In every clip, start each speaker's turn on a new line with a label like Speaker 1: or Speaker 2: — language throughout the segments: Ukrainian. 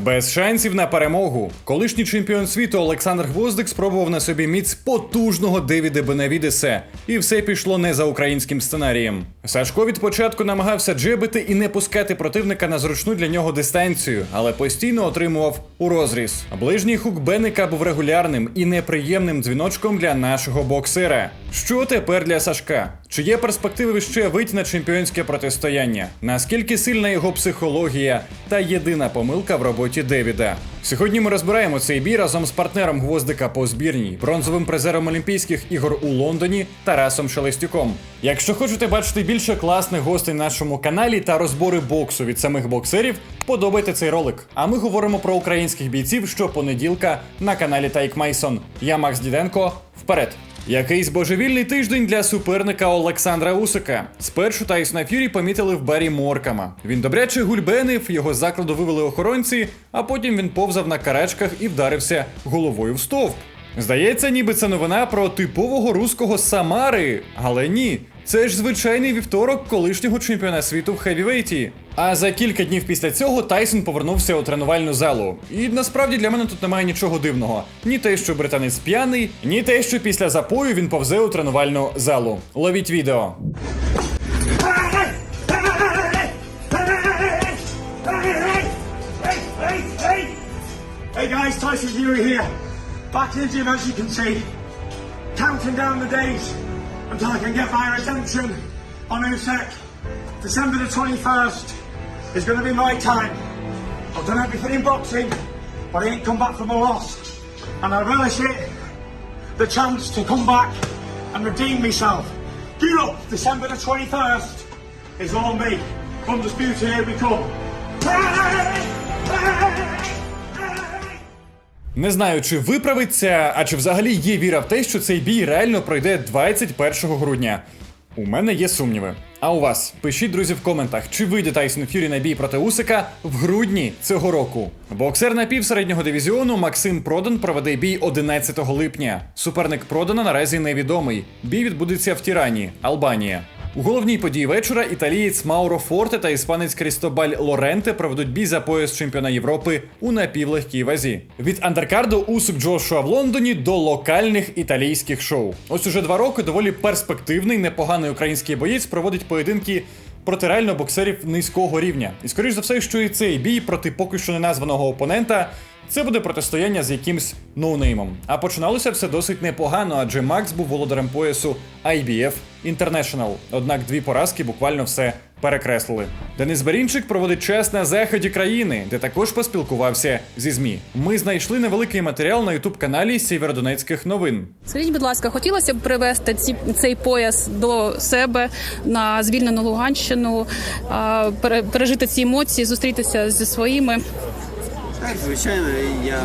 Speaker 1: Без шансів на перемогу. Колишній чемпіон світу Олександр Гвоздик спробував на собі міць потужного Девіда Бенавідеса, і все пішло не за українським сценарієм. Сашко від початку намагався джебити і не пускати противника на зручну для нього дистанцію, але постійно отримував у розріз. Ближній хук Беника був регулярним і неприємним дзвіночком для нашого боксера. Що тепер для Сашка? Чи є перспективи ще вийти на чемпіонське протистояння? Наскільки сильна його психологія та єдина помилка в роботі Девіда? Сьогодні ми розбираємо цей бій разом з партнером гвоздика по збірній, бронзовим призером Олімпійських ігор у Лондоні Тарасом Шелестюком. Якщо хочете бачити більше класних гостей на нашому каналі та розбори боксу від самих боксерів, подобайте цей ролик. А ми говоримо про українських бійців щопонеділка на каналі Тайк Майсон. Я Макс Діденко. Вперед! Якийсь божевільний тиждень для суперника Олександра Усика. Спершу Тайсона Фюрі помітили в барі Моркама. Він добряче гульбенив, його закладу вивели охоронці, а потім він повзав на карачках і вдарився головою в стовп. Здається, ніби це новина про типового руського Самари, але ні. Це ж звичайний вівторок колишнього чемпіона світу в хевівейті. А за кілька днів після цього Тайсон повернувся у тренувальну залу. І насправді для мене тут немає нічого дивного. Ні те, що британець п'яний, ні те, що після запою він повзе у тренувальну залу. Ловіть відео.
Speaker 2: Hey guys, Tyson Fury here. Back in the gym as you can see. Counting down the Usyk. December the 21st is going to be my time. I've done everything in boxing, but I ain't come back from a loss. And I relish it, the chance to come back and redeem myself. Get up, December the 21st is all me. Undisputed, here we come.
Speaker 1: Не знаю, чи виправиться, а чи взагалі є віра в те, що цей бій реально пройде 21 грудня. У мене є сумніви. А у вас? Пишіть, друзі, в коментах, чи вийде Тайсон Фюрі на бій проти Усика в грудні цього року. Боксер напівсереднього дивізіону Максим Продан проведе бій 11 липня. Суперник Продана наразі невідомий. Бій відбудеться в Тірані, Албанія. У головній події вечора італієць Мауро Форте та іспанець Крістобаль Лоренте проведуть бій за пояс чемпіона Європи у напівлегкій вазі. Від андеркарду Усик Джошуа в Лондоні до локальних італійських шоу. Ось уже два роки доволі перспективний, непоганий український боєць проводить поєдинки проти реально боксерів низького рівня. І скоріш за все, що і цей бій проти поки що неназваного опонента. Це буде протистояння з якимсь ноунеймом. А починалося все досить непогано, адже Макс був володарем поясу IBF International. Однак дві поразки буквально все перекреслили. Денис Берінчик проводить час на заході країни, де також поспілкувався зі ЗМІ. Ми знайшли невеликий матеріал на ютуб каналі Сєвєродонецьких новин.
Speaker 3: Скажіть, будь ласка, хотілося б привести ці, цей пояс до себе на звільнену Луганщину, пережити ці емоції, зустрітися зі своїми.
Speaker 4: Так, звичайно, я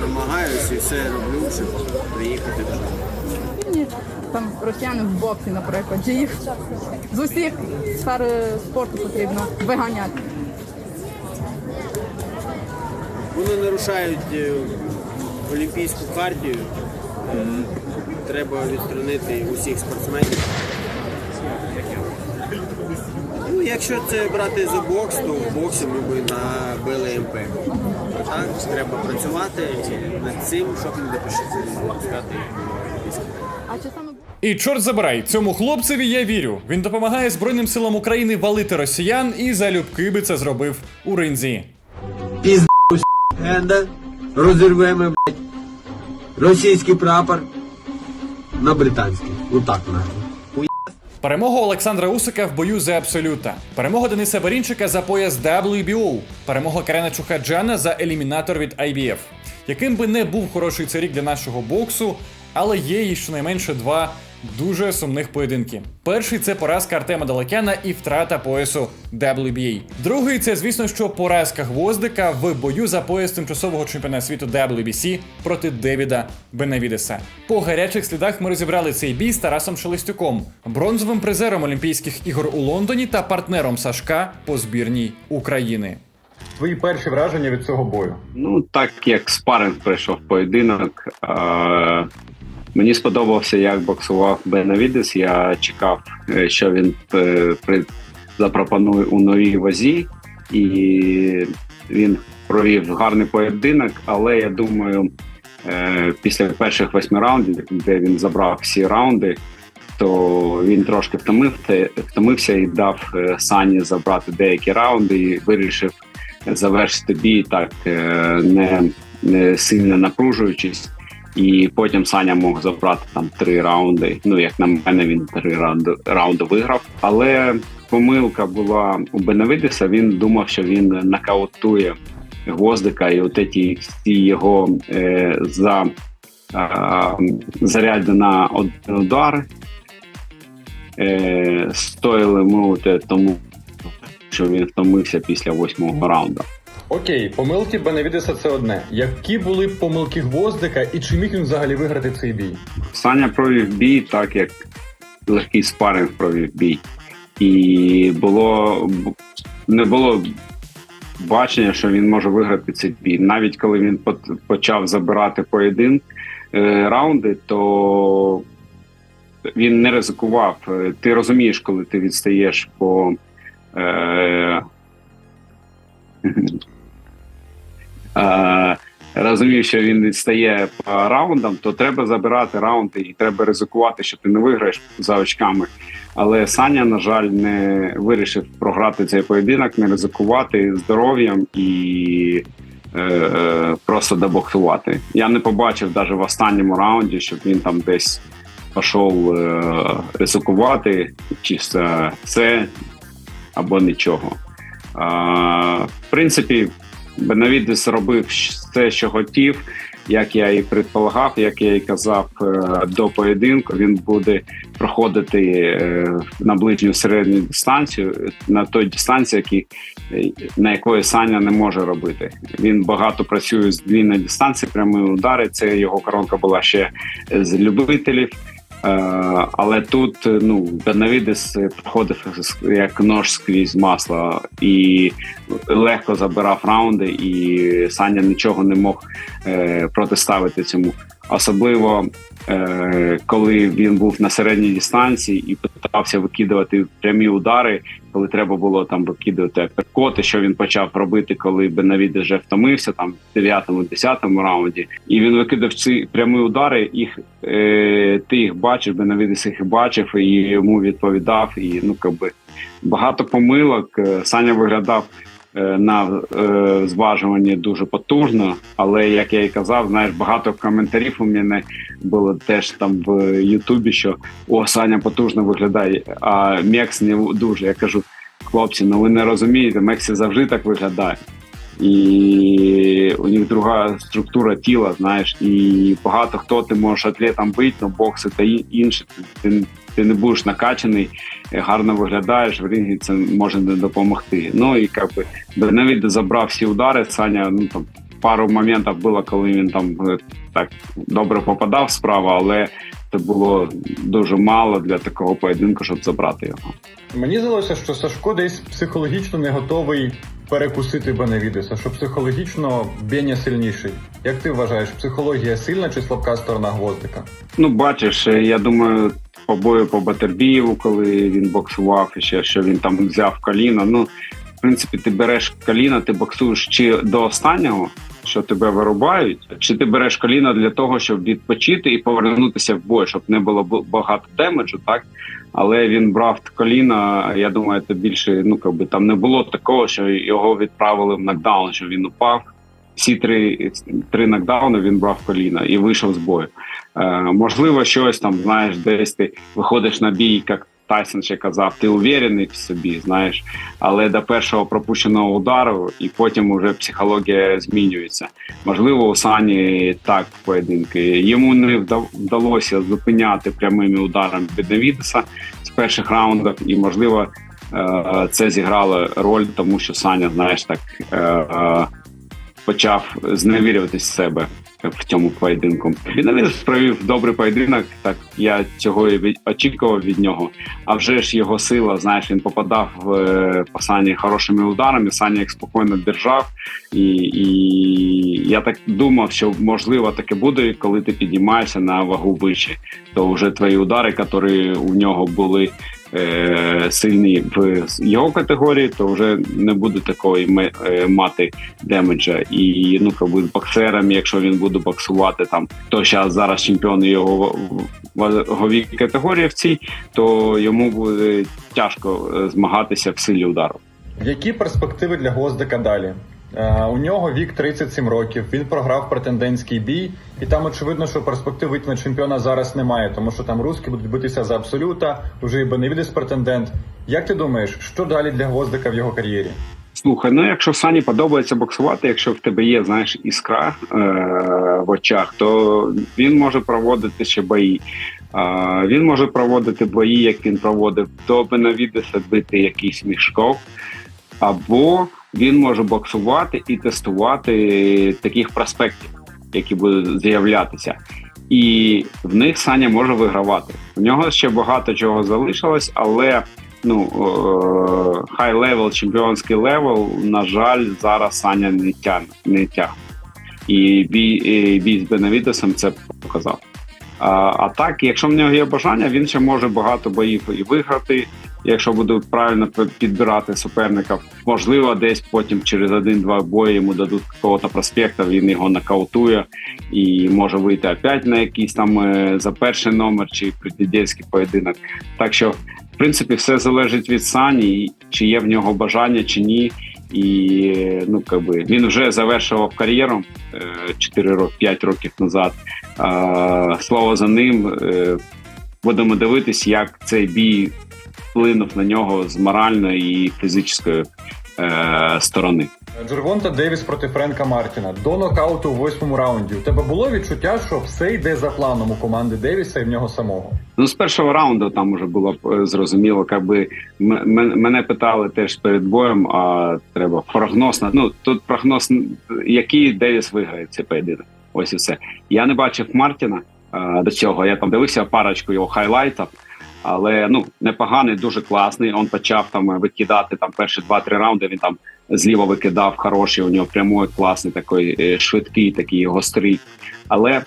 Speaker 4: намагаюся і все роблю, щоб приїхати додому.
Speaker 5: Там росіяни в боксі, наприклад, чи їх з усіх сфер е, спорту потрібно виганяти.
Speaker 4: Вони нарушають е, олімпійську хартію. Треба відсторонити усіх спортсменів. Ну, якщо це брати за бокс, то в боксі ми б набили МП. Так треба працювати над цим, щоб не допустити.
Speaker 5: А чи саме
Speaker 1: І чорт забирай, цьому хлопцеві я вірю. Він допомагає Збройним силам України валити росіян і залюбки би це зробив у ринзі.
Speaker 6: Генда, розірвемо, блядь, російський прапор на британський. Отак нахуй.
Speaker 1: Перемога Олександра Усика в бою за абсолюта. Перемога Дениса Барінчика за пояс WBO. Перемога Карена Чухаджана за елімінатор від IBF. Яким би не був хороший цей рік для нашого боксу, але є і щонайменше два дуже сумних поєдинки. Перший це поразка Артема Далекяна і втрата поясу WBA. Другий це, звісно, що поразка гвоздика в бою за пояс тимчасового чемпіона світу WBC проти Девіда Бенавідеса. По гарячих слідах ми розібрали цей бій з Тарасом Шелестюком, бронзовим призером Олімпійських ігор у Лондоні та партнером Сашка по збірній України. Твої перші враження від цього бою.
Speaker 7: Ну, так як спаринг пройшов поєдинок. Е- мені сподобався, як боксував Бенавідес. Я чекав, е, що він е, запропонує у новій вазі, і він провів гарний поєдинок, але я думаю, е, після перших восьми раундів, де він забрав всі раунди, то він трошки втомився, втомився і дав Сані забрати деякі раунди і вирішив завершити бій так, не, не сильно напружуючись. І потім Саня мог забрати там три раунди. Ну, як на мене, він три раунди, раунди виграв. Але помилка була у Бенавидеса. Він думав, що він нокаутує Гвоздика, і от ті всі його е, за е, заряди на один удар е, стоїли мовити тому, що він втомився після восьмого раунду.
Speaker 1: Окей, помилки Беневідеса це одне. Які були помилки Гвоздика і чи міг він взагалі виграти цей бій?
Speaker 7: Саня провів бій, так як легкий спаринг провів бій. І було не було бачення, що він може виграти цей бій. Навіть коли він почав забирати поєдин е, раунди, то він не ризикував. Е, Ти розумієш, коли ти відстаєш по. Е, розумів, що він відстає по раундам, то треба забирати раунди і треба ризикувати, що ти не виграєш за очками. Але Саня, на жаль, не вирішив програти цей поєдинок, не ризикувати здоров'ям і е, е, просто добоксувати. Я не побачив навіть в останньому раунді, щоб він там десь пішов е, ризикувати, чи це, або нічого. В принципі, Бенавідес робив все, що хотів, як я і предполагав, як я і казав е, до поєдинку. Він буде проходити е, на ближню середню дистанцію на той дистанції, які, е, на якої Саня не може робити. Він багато працює з длинної дистанції, прямі удари. Це його коронка була ще з любителів. Е, але тут е, ну Бенавідес е, проходив як нож скрізь масло і легко забирав раунди, і Саня нічого не мог протиставити цьому. Особливо коли він був на середній дистанції і питався викидувати прямі удари, коли треба було там викидувати коти, що він почав робити, коли Бенавіде вже втомився, там в 9-10 раунді, і він викидав ці прямі удари. Їх е, ти їх бачив, Бенавідес їх бачив і йому відповідав. І ну якби багато помилок. Е, Саня виглядав на е, зважуванні дуже потужно, але як я і казав, знаєш, багато коментарів у мене було теж там в Ютубі, що о, Саня потужно виглядає, а Мекс не дуже. Я кажу, хлопці, ну ви не розумієте, Мексі завжди так виглядає. І у них друга структура тіла, знаєш, і багато хто ти можеш атлетом бити, ну бокси та інше. Ти, ти не будеш накачаний, гарно виглядаєш, в рингі це може не допомогти. Ну і як би навіть забрав всі удари, Саня, ну там пару моментів було, коли він там е, так добре попадав справа, але це було дуже мало для такого поєдинку, щоб забрати його.
Speaker 1: Мені здалося, що Сашко десь психологічно не готовий перекусити Беневідеса, що психологічно Беня сильніший. Як ти вважаєш, психологія сильна чи слабка сторона гвоздика?
Speaker 7: Ну, бачиш, я думаю, по бою по Батербієву, коли він боксував, і ще що він там взяв коліно. Ну, в принципі, ти береш коліно, ти боксуєш чи до останнього, що тебе вирубають, чи ти береш коліно для того, щоб відпочити і повернутися в бой, щоб не було багато демеджу, так? Але він брав коліна. Я думаю, це більше ну якби там не було такого, що його відправили в нокдаун, що він упав. Всі три, три нокдауни він брав коліна і вийшов з бою. Е, можливо, щось там, знаєш, десь ти виходиш на бій, як Тайсон ще казав, ти уверений в собі, знаєш, але до першого пропущеного удару, і потім уже психологія змінюється. Можливо, у Сані так поєдинки. Йому не вдалося зупиняти прямими ударами Бедневідеса з перших раундів, і можливо. е, Це зіграло роль, тому що Саня, знаєш, так е, е, почав зневірюватись в себе в цьому поєдинку. Він провів добрий поєдинок. Так я цього і очікував від нього. А вже ж його сила, знаєш, він попадав е, по Сані хорошими ударами. Саня їх спокійно держав, і, і я так думав, що можливо таке буде, коли ти піднімаєшся на вагу вище, то вже твої удари, які у нього були. Е, сильний в його категорії, то вже не буде такої е, мати демеджа. І ну якби боксерам, якщо він буде боксувати там, то зараз зараз чемпіон його ваговій категорії в цій, то йому буде тяжко е, змагатися в силі удару.
Speaker 1: Які перспективи для Гвоздика далі? Е, у нього вік 37 років. Він програв претендентський бій, і там очевидно, що перспектив вийти на чемпіона зараз немає, тому що там русські будуть битися за абсолюта. Уже і Беневідес претендент. Як ти думаєш, що далі для Гвоздика в його кар'єрі?
Speaker 7: Слухай, ну якщо Сані подобається боксувати, якщо в тебе є знаєш іскра е- в очах, то він може проводити ще бої. Е- він може проводити бої, як він проводив до Бенавідеса, бити якийсь мішков, або він може боксувати і тестувати таких проспектів, які будуть з'являтися. І в них Саня може вигравати. У нього ще багато чого залишилось, але ну хай левел, чемпіонський левел, на жаль, зараз Саня не тягне не тягне. І бій, бій з Бенавідесом це показав. А, а так, якщо в нього є бажання, він ще може багато боїв і виграти. Якщо буде правильно підбирати суперника, можливо, десь потім через один-два бої йому дадуть какого-то проспекта, він його нокаутує і може вийти опять на якийсь там е, за перший номер чи президентський поєдинок. Так що, в принципі, все залежить від Сані, чи є в нього бажання, чи ні. І е, ну якби він вже завершував кар'єру 4 роки 5 років назад. Слово за ним. Е, Будемо дивитись, як цей бій вплинув на нього з моральної і фізичної е, сторони.
Speaker 1: Джервонта Девіс проти Френка Мартіна до нокауту у восьмому раунді. У тебе було відчуття, що все йде за планом у команди Девіса і в нього самого.
Speaker 7: Ну, з першого раунду там вже було е, зрозуміло, якби мене питали теж перед боєм, а треба прогноз на ну тут прогноз, який Девіс виграє цей поєдинок. Ось і все. Я не бачив Мартіна е, до цього. Я там дивився парочку його хайлайтів. Але ну непоганий, дуже класний. Он почав там викидати там перші два-три раунди. Він там зліва викидав хороший. У нього прямой класний такий швидкий, такий гострий. Але е,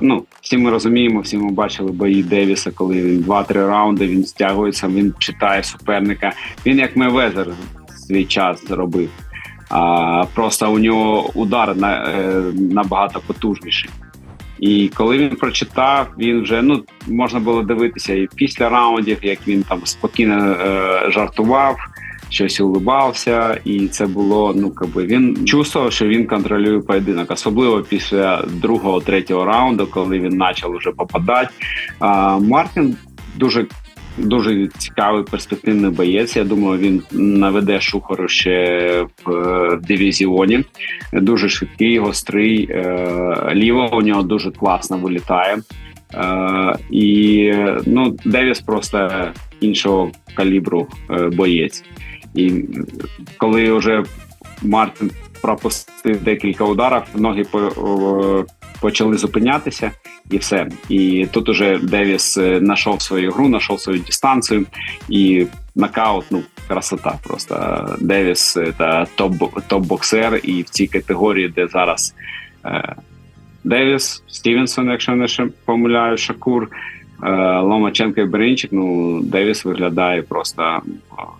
Speaker 7: ну всі ми розуміємо, всі ми бачили бої Девіса, коли він два-три раунди він стягується, він читає суперника. Він як Мевезер свій час зробив. А просто у нього удар на, е, набагато потужніший. І коли він прочитав, він вже ну можна було дивитися і після раундів, як він там спокійно е, жартував, щось улибався, і це було ну якби він чувствував, що він контролює поєдинок, особливо після другого, третього раунду, коли він почав вже попадати. А Мартін дуже Дуже цікавий перспективний боєць. Я думаю, він наведе шухару ще в, в дивізіоні. Дуже швидкий, гострий. Е, ліво у нього дуже класно вилітає. Е, і ну, Девіс просто іншого калібру е, боєць. І коли вже Мартин пропустив декілька ударів, ноги по, почали зупинятися і все. І тут уже Девіс знайшов свою гру, знайшов свою дистанцію і нокаут, ну красота. Просто Девіс це топ топ-боксер, і в цій категорії, де зараз е, Девіс, Стівенсон, якщо не помиляю, Шакур. Ломаченко і Беринчик, ну Девіс виглядає просто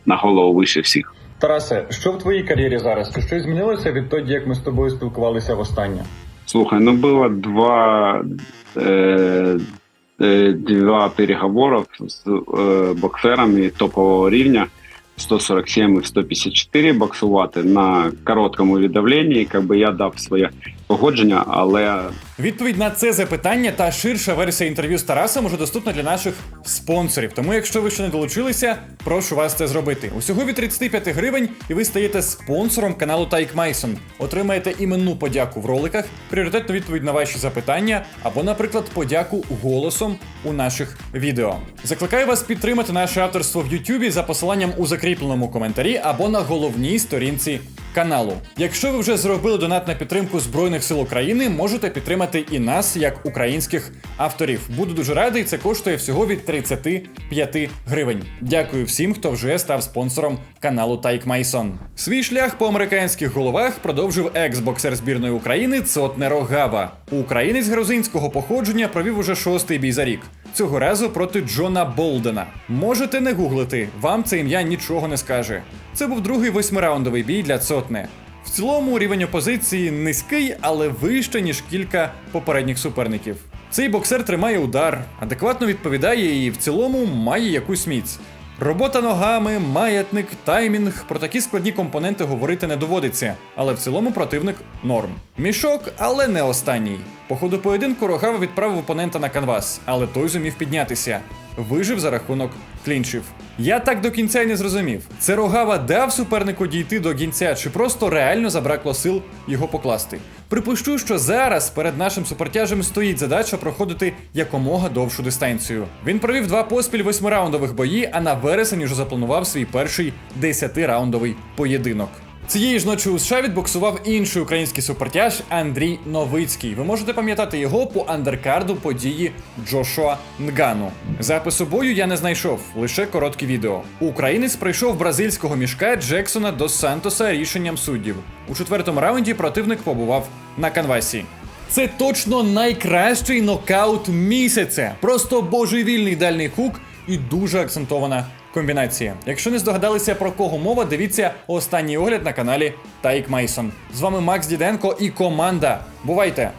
Speaker 7: на голову вище всіх.
Speaker 1: Тарасе, що в твоїй кар'єрі зараз? Щось змінилося відтоді, як ми з тобою спілкувалися востаннє?
Speaker 7: Слухай, ну было два, э, э, два переговоров с э, боксерами топового рівня 147 і 154 боксувати на короткому віддавленні. Как би я дав своє погодження, але
Speaker 1: відповідь на це запитання та ширша версія інтерв'ю з Тарасом уже доступна для наших спонсорів. Тому, якщо ви ще не долучилися, прошу вас це зробити. Усього від 35 гривень, і ви стаєте спонсором каналу Тайк Майсон. Отримаєте іменну подяку в роликах, пріоритетну відповідь на ваші запитання, або, наприклад, подяку голосом у наших відео. Закликаю вас підтримати наше авторство в Ютубі за посиланням у закріпленому коментарі або на головній сторінці каналу. Якщо ви вже зробили донат на підтримку Збройних сил України, можете підтримати і нас як українських авторів. Буду дуже радий. Це коштує всього від 35 гривень. Дякую всім, хто вже став спонсором каналу Тайк Майсон. Свій шлях по американських головах продовжив екс-боксер збірної України Цотне Рогава. Українець грузинського походження провів уже шостий бій за рік. Цього разу проти Джона Болдена. Можете не гуглити, вам це ім'я нічого не скаже. Це був другий восьмираундовий бій для Цотне. В цілому рівень опозиції низький, але вище, ніж кілька попередніх суперників. Цей боксер тримає удар, адекватно відповідає і в цілому має якусь міць. Робота ногами, маятник, таймінг про такі складні компоненти говорити не доводиться, але в цілому противник норм. Мішок, але не останній. По ходу поєдинку Рогава відправив опонента на канвас, але той зумів піднятися. Вижив за рахунок клінчів. Я так до кінця й не зрозумів. Це Рогава дав супернику дійти до кінця, чи просто реально забракло сил його покласти. Припущу, що зараз перед нашим супертяжем стоїть задача проходити якомога довшу дистанцію. Він провів два поспіль восьмираундових бої, а на вересень уже запланував свій перший десятираундовий поєдинок. Цієї ж ночі у США відбоксував інший український супертяж Андрій Новицький. Ви можете пам'ятати його по андеркарду події Джошуа Нгану. Запису бою я не знайшов, лише коротке відео. Українець прийшов бразильського мішка Джексона до Сантоса рішенням суддів. У четвертому раунді противник побував на канвасі. Це точно найкращий нокаут місяця. Просто божевільний дальний хук і дуже акцентована комбінація. Якщо не здогадалися про кого мова, дивіться останній огляд на каналі Тайк Мейсон. З вами Макс Діденко і команда. Бувайте!